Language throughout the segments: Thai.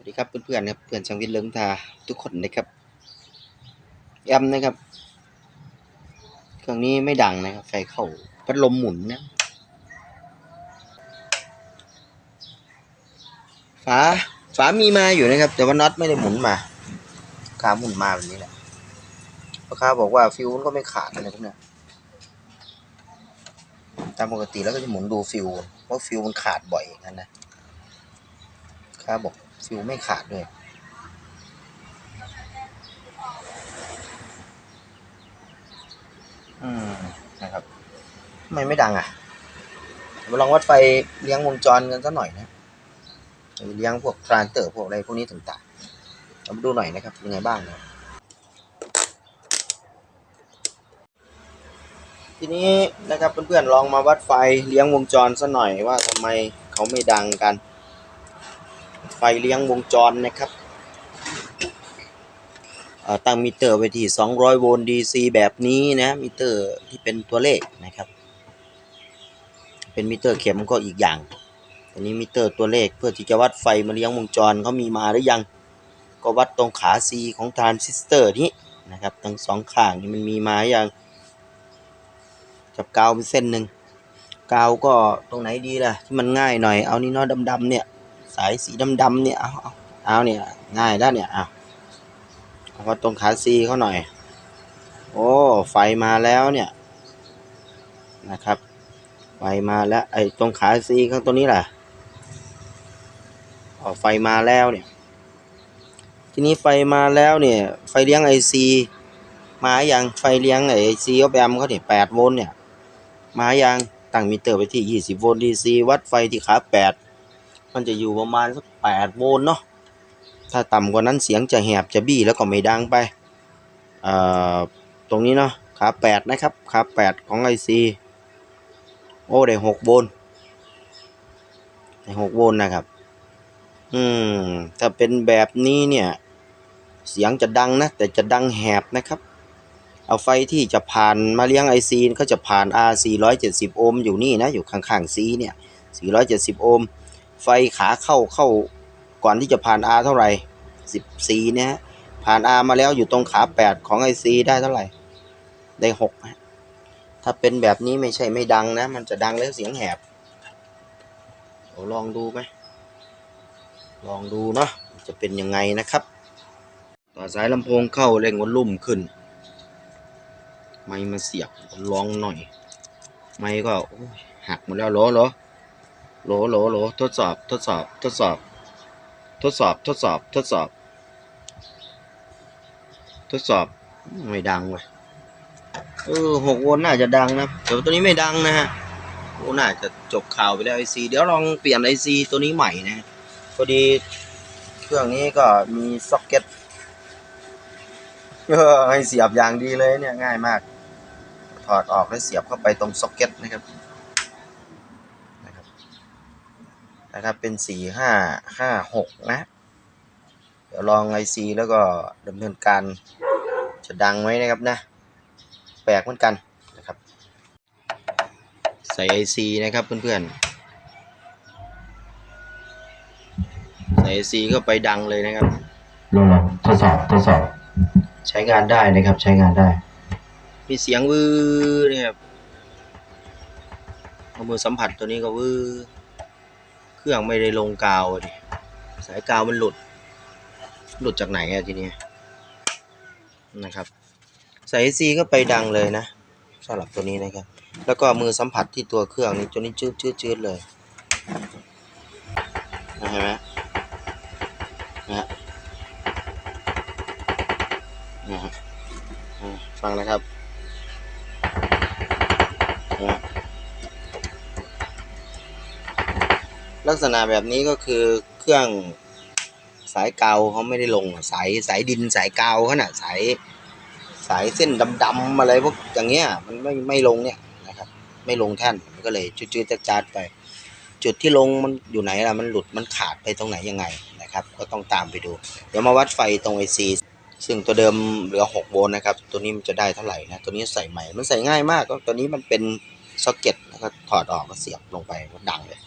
วัสดีครับเพื่อนๆครับเพื่อนช่างวิทย์เลิงทาทุกคนนะครับแอมนะครับ เครื่องนี้ไม่ดังนะครับ ไฟเข้าพัดลมหมุนนะฝาฝามีมาอยู่นะครับ แต่ว่าน็อตไม่ได้หมุนมาขาหมุนมาแบบนี้แหละลูกค้าบอกว่าฟิวมันก็ไม่ขาดอะไรพวกเนี้ยตามปกติแล้วก็จะหมุนดูฟิวเพราะฟิวมันขาดบ่อยอย่างนั้นนะค้าบอก ฟิวไม่ขาดด้วยอืมนะครับทำไมไม่ดังอะมาลองวัดไฟเลี้ยงวงจรกันสักหน่อยนะเลี้ยงพวกทรานเตอร์พวกอะไรพวกนี้ต่างๆเรามาดูหน่อยนะครับเป็นไงบ้างนะทีนี้นะครับเพื่อนๆลองมาวัดไฟเลี้ยงวงจรสักหน่อยว่าทำไมเขาไม่ดังกัน ไฟเลี้ยงวงจรนะครับเอ่อตั้งมิเตอร์ไว้ที่ 200 โวลต์ DC แบบนี้นะมิเตอร์ที่เป็นตัวเลขนะครับ เป็นมิเตอร์เข็มก็อีกอย่างอันนี้มิเตอร์ตัวเลขเพื่อที่จะวัดไฟมาเลี้ยงวงจรเขามีมาหรือยัง ก็วัดตรงขา C ของทรานซิสเตอร์นี้นะครับทั้งสองข้างนี่มันมีมาหรือยังจับกาวเป็นเส้นหนึ่งกาวก็ตรงไหนดีล่ะที่มันง่ายหน่อยเอานี่เนาะดำๆเนี่ย สายสีดำๆเนี่ยเอาเอาเอาเนี่ยง่ายแล้วเนี่ยเอาเอามาตรงขาซีเขาหน่อย โอ้ไฟมาแล้วเนี่ยนะครับไฟมาแล้วไอ้ตรงขาซีข้างตัวนี้แหละอ๋อไฟมาแล้วเนี่ย ทีนี้ไฟมาแล้วเนี่ย ไฟเลี้ยงไอซีมาอย่างไฟเลี้ยงไอซีออฟแอมเขาเนี่ยแปดโวลต์เนี่ย มาอย่างตั้งมิเตอร์ไปที่ยี่สิบโวลต์ดีซีวัดไฟที่ขาแปด มันจะอยู่ประมาณสักแปดโวลต์เนาะถ้าต่ำกว่านั้นเสียงจะแหบจะบี้แล้วก็ไม่ดังไปตรงนี้เนาะขาแปดนะครับขาแปดของไอซีโอ้ได้หกโวลต์ได้หกโวลต์นะครับ อืมถ้าเป็นแบบนี้เนี่ย เสียงจะดังนะ แต่จะดังแหบนะครับ เอาไฟที่จะผ่านมาเลี้ยงไอซีก็จะผ่าน R 470 โอห์มอยู่นี่นะ อยู่ข้างๆ C เนี่ย 470 โอห์ม ไฟขาเข้าเข้าก่อนที่จะผ่าน R เท่าไหร่ 14เนี่ยฮะ ผ่าน R มาแล้วอยู่ตรงขา 8 ของ IC ได้เท่าไหร่ ได้6ฮะถ้าเป็นแบบนี้ไม่ใช่ไม่ดังนะ มันจะดังแล้วเสียงแหบเดี๋ยวลองดูไหม ลองดูเนาะ จะเป็นยังไงนะครับ ต่อสายลำโพงเข้าเร่งวอลลุ่มขึ้น ไม่มาเสียบลองหน่อย ไม่ก็หักหมดแล้วเหรอเหรอ โหลโหลโหลทดสอบทดสอบทดสอบ ทดสอบทดสอบทดสอบ ทดสอบไม่ดังเว้ยเออหกโวลต์น่าจะดังนะแต่ตัวนี้ไม่ดังนะฮะโอ้น่าจะจบข่าวไปแล้วไอซีเดี๋ยวลองเปลี่ยนไอซีตัวนี้ใหม่นะพอดีเครื่องนี้ก็มีซ็อกเก็ตเออให้เสียบอย่างดีเลยเนี่ยง่ายมาก ถอดออกแล้วเสียบเข้าไปตรงซ็อกเก็ตนะครับ นะครับเป็นสี่ห้าห้าหกนะ เดี๋ยวลองไอซีแล้วก็ดำเนินการจะดังไหมนะครับนะ แปลกเหมือนกันนะครับ ใส่ไอซีนะครับเพื่อนๆ ใส่ไอซีเข้าไปดังเลยนะครับลงมาทดสอบทดสอบใช้งานได้นะครับใช้งานได้ มีเสียงวื้อเนี่ยครับเอามือสัมผัสตัวนี้ก็วื้อ เครื่องไม่ได้ลงกาวดิสายกาวมันหลุด หลุดจากไหนอะทีนี้นะครับใส่ซีก็ไปดังเลยนะสำหรับตัวนี้นะครับ แล้วก็มือสัมผัสที่ตัวเครื่องนี้ตัวนี้จืดจืดจืดเลยนะเห็นไหมนะฮะนะฮะฟังนะครับ ลักษณะแบบนี้ก็คือเครื่องสายเกาเขาไม่ได้ลงอะสายสายดินสายเกาเขาน่ะสายสายเส้นดำๆอะไรพวกอย่างเงี้ยมันไม่ไม่ลงเนี่ยนะครับ ไม่ลงแท่นมันก็เลยจืดๆจัดๆไป จุดที่ลงมันอยู่ไหนล่ะมันหลุดมันขาดไปตรงไหนยังไงนะครับ ก็ต้องตามไปดู เดี๋ยวมาวัดไฟตรงไอซีซึ่งตัวเดิมเหลือ 6 โวลต์นะครับ ตัวนี้มันจะได้เท่าไหร่นะ ตัวนี้ใส่ใหม่ มันใส่ง่ายมากก็ตัวนี้มันเป็นซ็อกเก็ตแล้วก็ถอดออกก็เสียบลงไปก็ดังเลย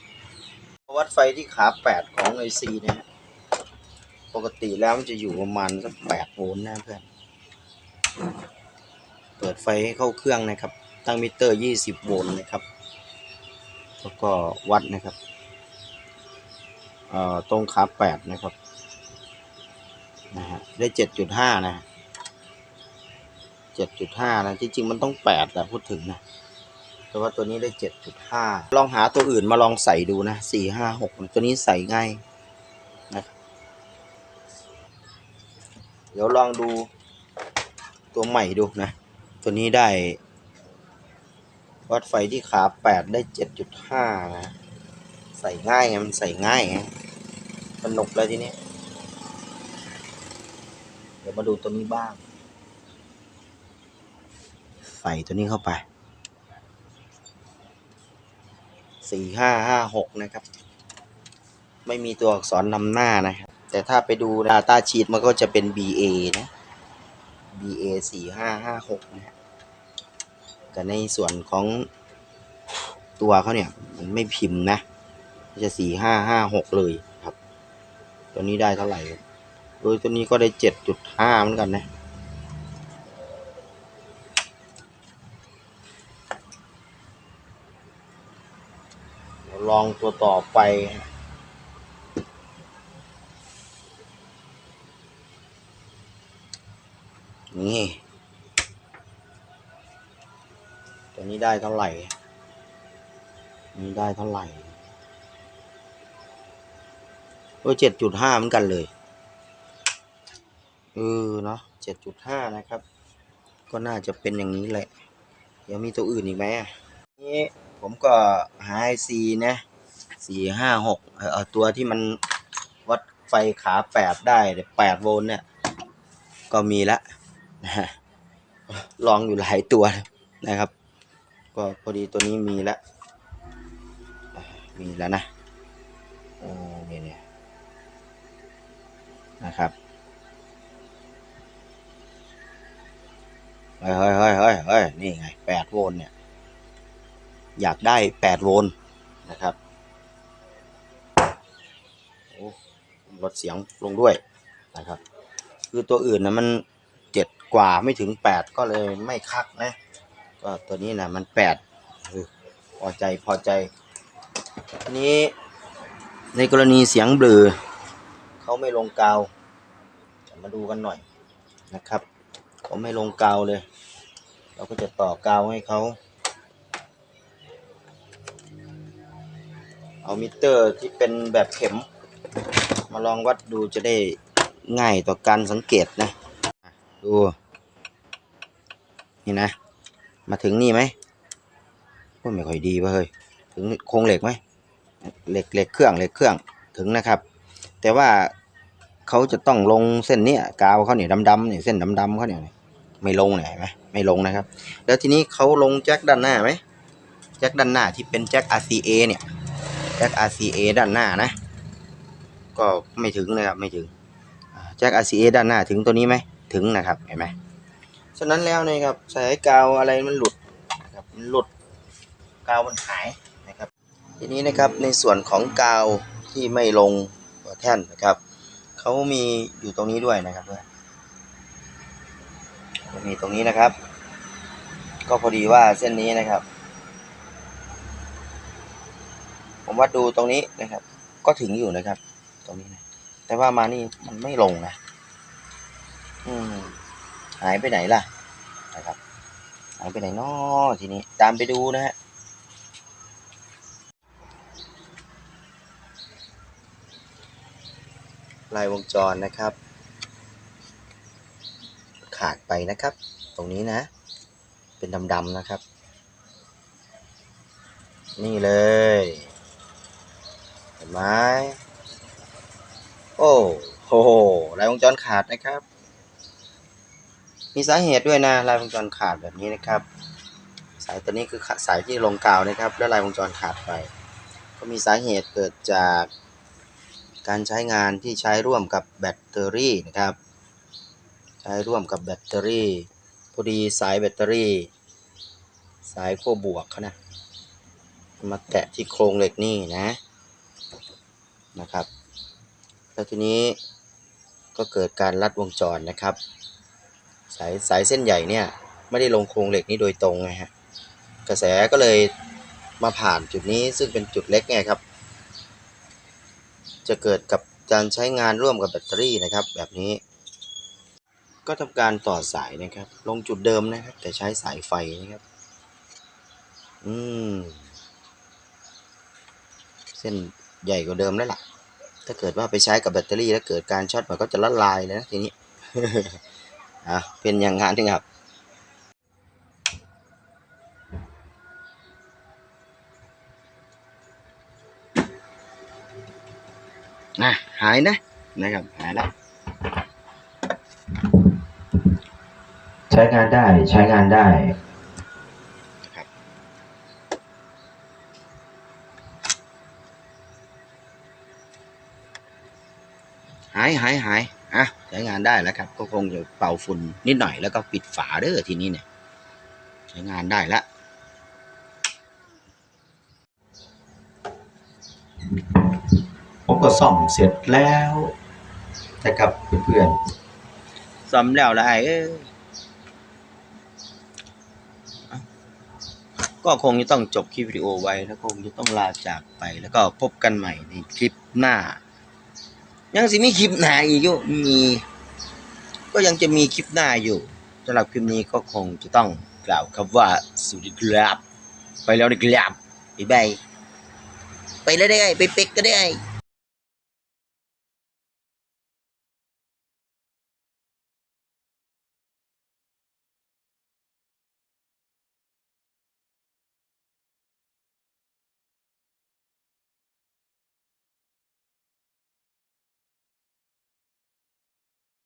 วัดไฟที่ขาแปดของไอซีเนี่ยฮะปกติแล้วมันจะอยู่ประมาณสักแปดโวลต์นะเพื่อน เปิดไฟให้เข้าเครื่องนะครับ ตั้งมิเตอร์ยี่สิบโวลต์นะครับ แล้วก็วัดนะครับอ่อตรงขาแปดนะครับนะฮะได้เจ็ดจุดห้านะเจ็ดจุดห้านะที่จริงมันต้องแปดแหละพูดถึงนะ แต่ว่าตัวนี้ได้เจ็ดจุดห้าลองหาตัวอื่นมาลองใส่ดูนะสี่ห้าหกตัวนี้ใส่ง่ายนะครับเดี๋ยวลองดูตัวใหม่ดูนะ ตัวนี้ได้ วัดไฟที่ขาแปดได้เจ็ดจุดห้านะ ใส่ง่ายไงมันใส่ง่ายไงสนุกเลยทีนี้ เดี๋ยวมาดูตัวนี้บ้าง ใส่ตัวนี้เข้าไป สี่ห้าห้าหกนะครับ ไม่มีตัวอักษรนำหน้านะครับ แต่ถ้าไปดู Data Sheet มันก็จะเป็น BA นะ BA สี่ห้าห้าหกนะฮะแต่ในส่วนของตัวเขาเนี่ยมันไม่พิมพ์นะมันจะสี่ห้าห้าหกเลยครับ ตัวนี้ได้เท่าไหร่ครับโดยตัวนี้ก็ได้เจ็ดจุดห้าเหมือนกันนะ เดี๋ยว ลองตัวต่อไป นี่ ตัวนี้ได้เท่าไหร่ นี่ได้เท่าไหร่โอ้เจ็ดจุดห้าเหมือนกันเลย เออ เนาะเจ็ดจุดห้านะครับ ก็น่าจะเป็นอย่างนี้แหละเดี๋ยวมีตัวอื่นอีกไหมอะนี่ ผมก็หาไอซีนะสี่ห้าหกเอาตัวที่มันวัดไฟขาแปดได้แปดโวลต์เนี่ย ก็มีละนะฮะลองอยู่หลายตัวนะครับ ก็พอดีตัวนี้มีแล้วมีแล้วนะโอ้เนี่ยเนี่ยนะครับเฮ้ยเฮ้ยเฮ้ยเฮ้ยนี่ไงแปดโวลต์เนี่ย อยากได้แปดโวลต์นะครับลดเสียงลงด้วยนะครับ คือตัวอื่นนะมันเจ็ดกว่าไม่ถึงแปดก็เลยไม่คักนะ ก็ตัวนี้นะมันแปดเออพอใจพอใจนี้ในกรณีเสียงเบลอเขาไม่ลงกาวจะมาดูกันหน่อยนะครับเขาไม่ลงกาวเลย เราก็จะต่อกาวให้เขา เอามิเตอร์ที่เป็นแบบเข็ม มาลองวัดดูจะได้ง่ายต่อการสังเกตนะ ดู นี่นะ มาถึงนี่ไหมก็ไม่ค่อยดีวะเฮ้ย ถึงโครงเหล็กไหมเหล็กเหล็กเครื่องเหล็กเครื่องถึงนะครับ แต่ว่าเขาจะต้องลงเส้นเนี้ยกาวเขาเนี่ยดำๆเนี่ยเส้นดำๆเขาเนี่ยไม่ลงเนี่ยเห็นไหมไม่ลงนะครับ แล้วทีนี้เขาลงแจ็คด้านหน้าไหมแจ็คด้านหน้าที่เป็นแจ็ค RCA เนี่ย แจ็ค RCA ด้านหน้านะ ก็ไม่ถึงนะครับไม่ถึงแจ็ค RCA ด้านหน้าถึงตัวนี้ไหมถึงนะครับเห็นไหมฉะนั้นแล้วนะครับสายกาวอะไรมันหลุดนะครับมันหลุดกาวมันหายนะครับ ทีนี้นะครับในส่วนของกาวที่ไม่ลงหัวแท่นนะครับเขามีอยู่ตรงนี้ด้วยนะครับด้วยมีตรงนี้นะครับ ก็พอดีว่าเส้นนี้นะครับ ผมวัดดูตรงนี้นะครับ ก็ถึงอยู่นะครับ ตรงนี้นะแต่ว่ามานี่มันไม่ลงนะ อืมหายไปไหนล่ะนะครับ หายไปไหนนาะทีนี้ ตามไปดูนะฮะลายวงจรนะครับ ขาดไปนะครับ ตรงนี้นะ เป็นดำๆนะครับ นี่เลย ไหมโอ้โหลายวงจรขาดนะครับ มีสาเหตุด้วยนะลายวงจรขาดแบบนี้นะครับ สายตัวนี้คือสายที่ลงกาวนะครับ แล้วลายวงจรขาดไป ก็มีสาเหตุเกิดจากการใช้งานที่ใช้ร่วมกับแบตเตอรี่นะครับ ใช้ร่วมกับแบตเตอรี่พอดีสายแบตเตอรี่ สายขั้วบวกเขานะมาแตะที่โครงเหล็กนี่นะ นะครับแล้วทีนี้ก็เกิดการลัดวงจรนะครับ สายสายเส้นใหญ่เนี่ยไม่ได้ลงโครงเหล็กนี้โดยตรงไงฮะกระแสก็เลยมาผ่านจุดนี้ซึ่งเป็นจุดเล็กไงครับ จะเกิดกับการใช้งานร่วมกับแบตเตอรี่นะครับ แบบนี้ ก็ทำการต่อสายนะครับ ลงจุดเดิมนะครับ แต่ใช้สายไฟนะครับ อืม เส้น ใหญ่กว่าเดิมแล้วล่ะ ถ้าเกิดว่าไปใช้กับแบตเตอรี่แล้วเกิดการช็อตมันก็จะละลายเลยนะทีนี้อะเป็นอย่างงั้นครับนะหายนะนะครับหายแล้วใช้งานได้ใช้งานได้ นะครับ หายหายหายอะใช้งานได้แล้วครับ ก็คงจะเป่าฝุ่นนิดหน่อยแล้วก็ปิดฝาเด้อทีนี้เนี่ย ใช้งานได้ละผมก็ซ่อมเสร็จแล้วนะครับเพื่อนซ่อมแล้วละไอ้เอ้ยเอ้าก็คงจะต้องจบคลิปวิดีโอไว้แล้วคงจะต้องลาจากไป แล้วก็พบกันใหม่ในคลิปหน้า ยังสิมีคลิปหน้าอีกอยู่มี ก็ยังจะมีคลิปหน้าอยู่สำหรับคลิปนี้ก็คงจะต้องกล่าวคำว่าสวัสดีครับ ไปแล้วนะครับบ๊ายบายไปแล้วได้ไงไปเป็กก็ได้